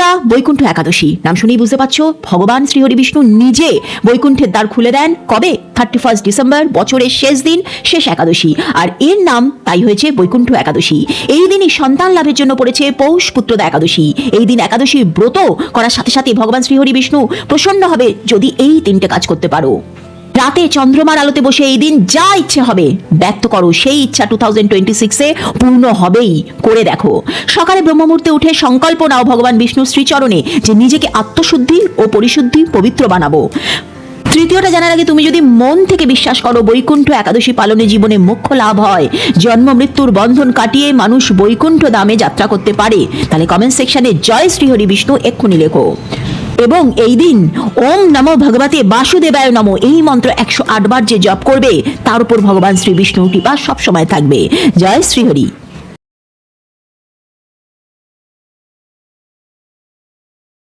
বন্ধুরা বৈকুণ্ঠ একাদশী। নাম শুনেই বুঝতে পারছ, ভগবান শ্রীহরি বিষ্ণু নিজে বৈকুণ্ঠের দ্বার খুলে দেন। কবে? থার্টি ফার্স্ট ডিসেম্বর বছরের শেষ দিন, শেষ একাদশী। আর এর নাম তাই হয়েছে বৈকুণ্ঠ একাদশী। এই দিনই সন্তান লাভের জন্য পড়েছে পৌষ পুত্রদা একাদশী। এই দিন একাদশীর ব্রত করার সাথে সাথে ভগবান শ্রীহরি বিষ্ণু প্রসন্ন হবে যদি এই তিনটে কাজ করতে পারো। রাতে চন্দ্রমার আলোতে বসে এই দিন যা ইচ্ছে হবে, ব্যক্ত করো, সেই ইচ্ছা টু থাউজেন্ড টোয়েন্টি সিক্সে পূর্ণ হবেই, করে দেখো। সকালে ব্রহ্মমূর্তে উঠে সংকল্প নাও ভগবান বিষ্ণু শ্রীচরণে যে নিজেকে আত্মশুদ্ধি ও পরিশুদ্ধি পবিত্র বানাবো। তৃতীয়টা জানার আগে তুমি যদি মন থেকে বিশ্বাস করো, বৈকুণ্ঠ একাদশী পালনে জীবনে মুখ্য লাভ হয়। জন্ম, মৃত্যুর বন্ধন কাটিয়ে মানুষ বৈকুণ্ঠ দামে যাত্রা করতে পারে। তাহলে কমেন্ট সেকশনে জয় শ্রীহরি বিষ্ণু এক্ষুনি লেখো। এবং এই দিন ওম নমো ভগবতে বাসুদেবায় নম, এই মন্ত্র একশো আট বার যে জপ করবে, তার উপর ভগবান শ্রী বিষ্ণুর কৃপা সবসময় থাকবে। জয় শ্রীহরি।